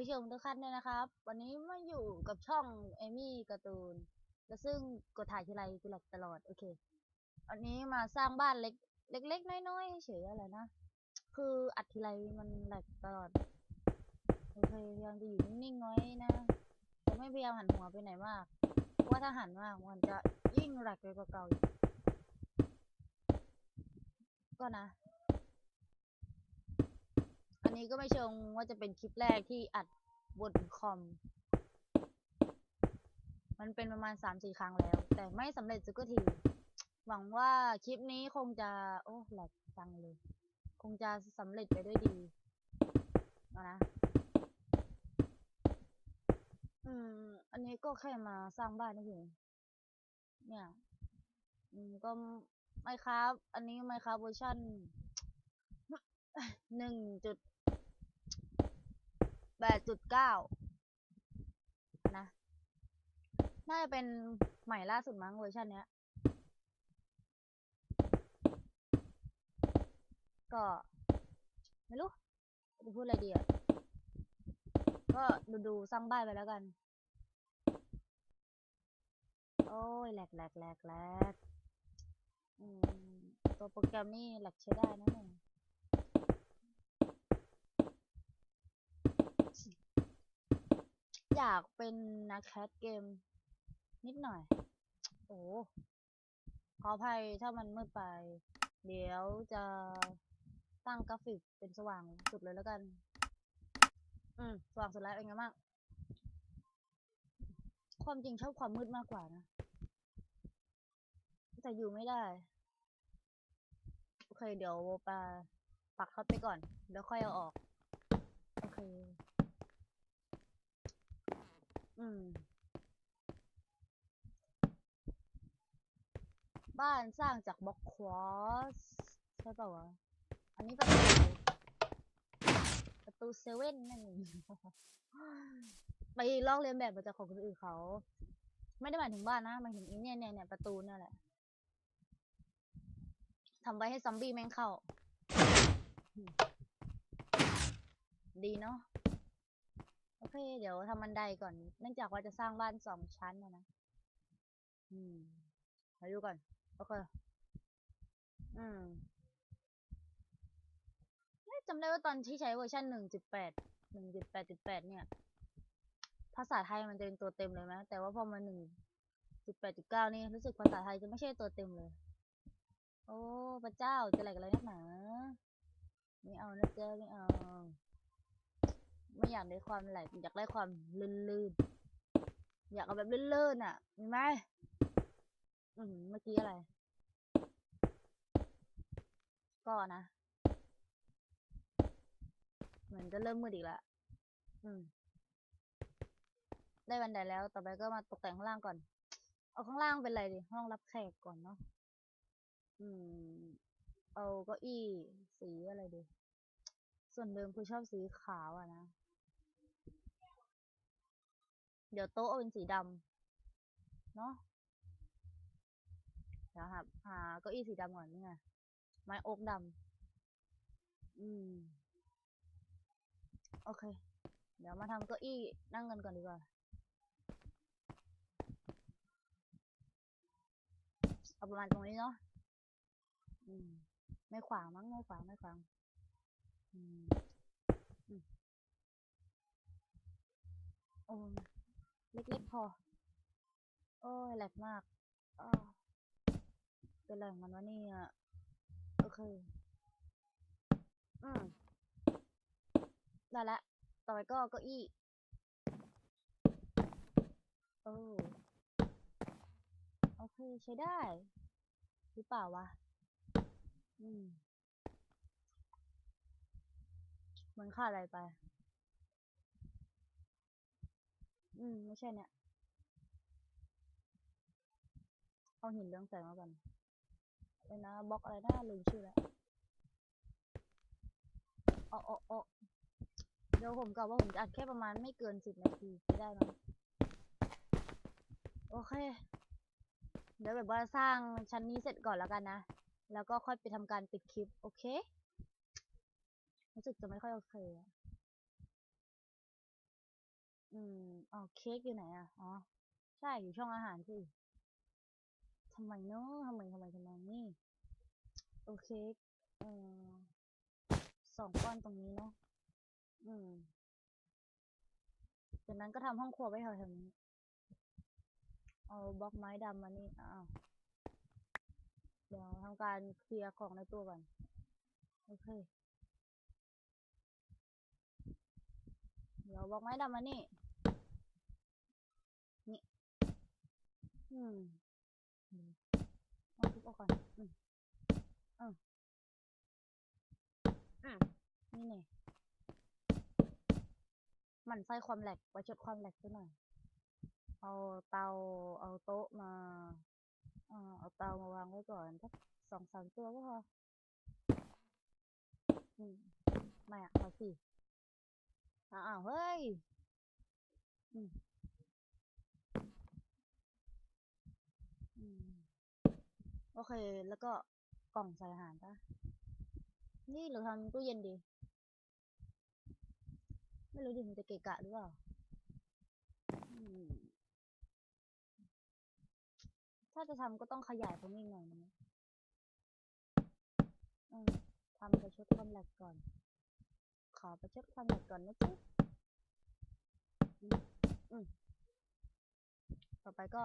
ผู้ชมทุกท่านด้วยนะครับ วันนี้มาอยู่กับช่องเอมี่การ์ตูน และซึ่งกดถ่ายทีไรกูหลักตลอด โอเค วันนี้มาสร้างบ้านเล็ก เล็ก ๆ น้อยๆเฉยอะไรนะ คืออัดทีไรมันหลักตลอด โอเคพยายามจะอยู่นิ่งๆน้อยนะแต่ไม่พยายามหันหัวไปไหนมาก เพราะว่าถ้าหันมากมันจะยิ่งหลักไปกว่าเก่าก็นะ นนี้ก็ไม่เชิงว่าจะเป็นคลิปแรกที่อัดบนคอม มันเป็นประมาณสามสี่ครั้งแล้ว แต่ไม่สำเร็จสักที หวังว่าคลิปนี้คงจะ โอ้แหลกจังเลย คงจะสำเร็จไปด้วยดีนะ อืม อันนี้ก็แค่มาสร้างบ้านนี่เองเนี่ย อืมก็ไม่ครับ อันนี้ไม่ครับเวอร์ชัน หนึ่งจุดแปดจุดเก้านะ น่าจะเป็นใหม่ล่าสุดมั้งเวอร์ชันเนี้ย ก็ ไม่รู้ จะพูดอะไรดีอะ ก็ดูดูสร้างบ้านไปแล้วกัน โอ้ยแหลกแหลกแหลกแหลกตัวโปรแกรมนี่แหลกใช้ได้นะเนี่ย อยากเป็นนักแคสเกม นิดหน่อย โอ้ขออภัยถ้ามันมืดไป เดี๋ยวจะตั้งกราฟิกเป็นสว่างสุดเลยแล้วกัน อืม สว่างสุดแล้วเป็นไงบ้างความจริงชอบความมืดมากกว่านะ แต่อยู่ไม่ได้ โอเค เดี๋ยวปาปักเข้าไปก่อนเดี๋ยวค่อยเอาออก โอเค อืม บ้านสร้างจากบล็อกควอสใช่ป่าวะ อันนี้ประตูประตูเซเว่นนั่นเองไปลอกเลียนแบบมาจากของคนอื่นเขา ไม่ได้หมายถึงบ้านนะหมายถึงอีเนี่ยเนี่ยเนี่ยประตูเนี่ยแหละทำไว้ให้ซอมบี้แม่งเข้า ดีเนาะ โอเค เดี๋ยวทำบันไดก่อน เนื่องจากว่าจะสร้างบ้านสองชั้นนะนะ อืมมาดูก่อน โอเค อืมจำได้ว่าตอนที่ใช้เวอร์ชันหนึ่งจุดแปด หนึ่งจุดแปดจุดแปดเนี่ย ภาษาไทยมันจะเป็นตัวเต็มเลยไหมแต่ว่าพอมาหนึ่งจุดแปดจุดเก้านี่รู้สึกภาษาไทยจะไม่ใช่ตัวเต็มเลย โอ้ พระเจ้าจะอะไรกันเลยนักหนา ไม่เอานะเจ้าไม่เอา ไม่อยากได้ความแหลกอยากได้ความลื่นๆ อยากเอาแบบลื่นๆอะมีไหมอืมเมื่อกี้อะไร ก็นะเหมือนจะเริ่มมืดอีกแล้วอืม ได้บันไดแล้ว ต่อไปก็มาตกแต่งข้างล่างก่อน เอาข้างล่างเป็นอะไรดิห้องรับแขกก่อนเนาะ อืม เอาเก้าอี้สีอะไรดี ส่วนเดิมคือชอบสีขาวอะนะ เดี๋ยวโต๊ะเอาเป็นสีดำเนาะเดี๋ยวหาหาเก้าอี้สีดำก่อนนี่ไงไม้โอ๊กดำอืม โอเค เดี๋ยวมาทำเก้าอี้นั่งกันก่อนดีกว่า เอาประมาณตรงนี้เนาะอืม ไม่ขวางมั้งไม่ขวางไม่ขวาง โอ้เล็กๆพอ โอ้ยแหลกมากอ้าวเป็นไรของมันวะเนี่ยโอเค อืมได้ละ ต่อไปก็เก้าอี้โอ้โอเค ใช้ได้ หรือเปล่าวะ อืม มันค่าอะไรไป อืม ไม่ใช่เนี่ย เอาหินเรื่องแสงมาก่อนเลยนะบล็อกอะไรนะลืมชื่อแล้วอ๋ออ๋ออ๋อเดี๋ยวผมกะว่าผมจะอัดแค่ประมาณไม่เกินสิบนาทีจะได้ไหมโอเค เดี๋ยวแบบว่าสร้างชั้นนี้เสร็จก่อนแล้วกันนะ แล้วก็ค่อยไปทำการปิดคลิป โอเค รู้สึกจะไม่ค่อยโอเคอะอ๋อเค้กอยู่ไหนอะ อ๋อ ใช่อยู่ช่องอาหารสิทำไมเนาะทำไมทำไมทำไมนี่โอเคกเอ่อสองก้อนตรงนี้เนาะอืมจากนั้นก็ทำห้องครัวไว้แถวๆนี้ เอาบล็อกไม้ดำมานี่ อ้าว เดี๋ยวทำการเคลียร์ของในตัวก่อน โอเค เดี๋ยวบล็อกไม้ดำมานี่ นี่อืมอืมเอาทุบออกก่อน อืมอืมอืมนี่ไงหมันไส้ความแหลกไว้ชดความแหลกซะหน่อย เอาเตา เอาโต๊ะมาเอ่อเอาเตามาวางไว้ก่อนสักสองสามตัวก็พออืมไม่อะเอาสิ อ้าวเฮ้ยอืมอืมโอเค แล้วก็กล่องใส่อาหารปะนี่หรือทำตู้เย็นดี ไม่รู้ดิมันจะเกะกะหรือเปล่าถ้าจะทำก็ต้องขยายตรงนี้หน่อยนะทำประชดความแหลกก่อน ขอประชดความหลกก่อนนะจ๊ะต่อไปก็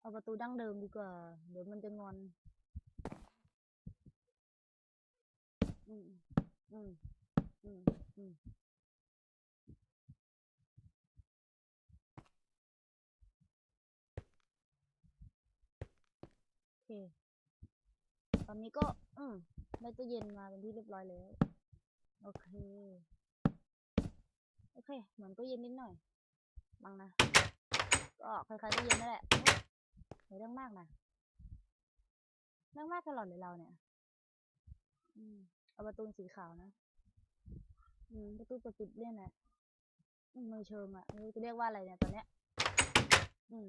เอาประตูดั้งเดิมดีกว่า เดี๋ยวมันจะงอน อืม อืม อืม อืมโอเคตอนนี้ก็ อืม ได้ตู้เย็นมาเป็นที่เรียบร้อยแล้ว โอเค โอเค เหมือนตู้เย็นนิดหน่อยบังนะ ก็คล้ายๆตู้เย็นนั่นแหละเรื่องมากนะเรื่องมากตลอดเลยเราเนี่ย อืม เอาประตูสีขาวนะ อืม ประตูปิดปิดเนี่ยนะมือเชิงอะไม่รู้จะเรียกว่าอะไรเนี่ยตอนเนี้ย อืม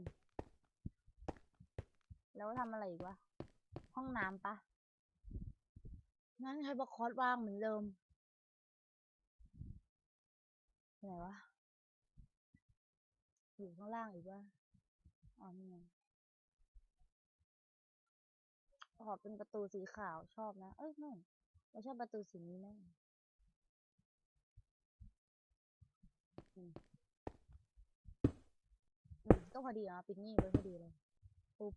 แล้วทำอะไรอีกวะ ห้องน้ำปะงั้นใช้บล็อกคอร์สวางเหมือนเดิม วะ อยู่ข้างล่างอีกวะอ๋อนี่ไงขอเป็นประตูสีขาวชอบนะ เอ้ยไม่เราชอบประตูสีนี้นะอืมอืมก็พอดีอะปิดนี่ไว้พอดีเลยปุ๊บ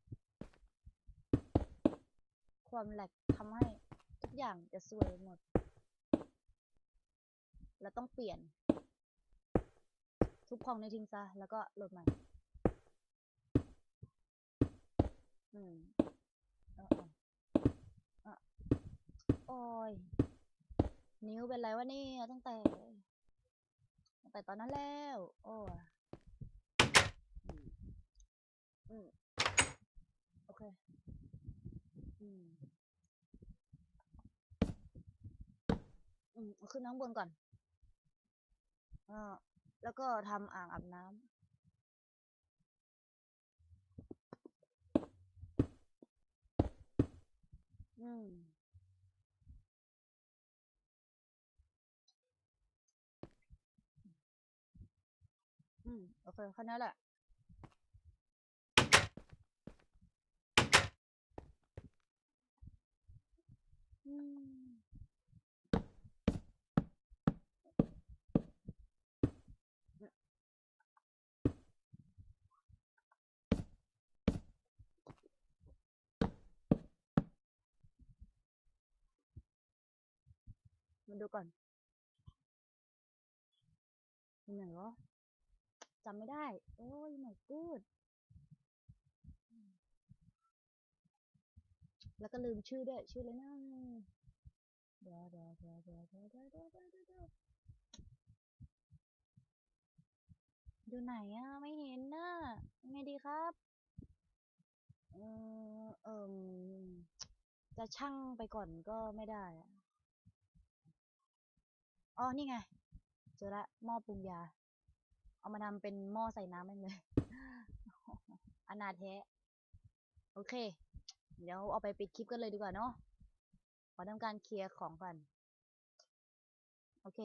ความแหลกทำให้ทุกอย่างจะสวยหมดแล้วต้องเปลี่ยน ทุบของในทิ้งซะ แล้วก็โหลดใหม่ อืมเออเอออโอ้ย นิ้วเป็นไรวะเนี่ยตั้งแต่ ตั้งแต่ตอนนั้นแล้ว โอ้ยอืมโอเค อืม อืม ขึ้นข้างบนก่อนอ่า แล้วก็ทำอ่างอาบน้ำอืมอืมโอเคแค่นั้นแหละ มาดูก่อนอยู่ไหนวะจำไม่ได้ โอ้ยไม่กูดแล้วก็ลืมชื่อด้วย ชื่อเลยนะเดี๋ยวเดี๋ยวเดี๋ยวเดี๋ยวเดี๋ยวเดี๋ยวเดี๋ยวเดี๋ยวเดี๋ยวเด้อยู่ไหนอะ ไม่เห็นนะยังไงดีครับเออเอ่มจะช่างไปก่อนก็ไม่ได้อะ อ๋อ นี่ไง เจอละหม้อปรุงยา เอามาทำเป็นหม้อใส่น้ำแม่งเลยอนาแท้ โอเค เดี๋ยวเอาไปปิดคลิปกันเลยดีกว่าเนาะ ขอทำการเคลียร์ของก่อน โอเค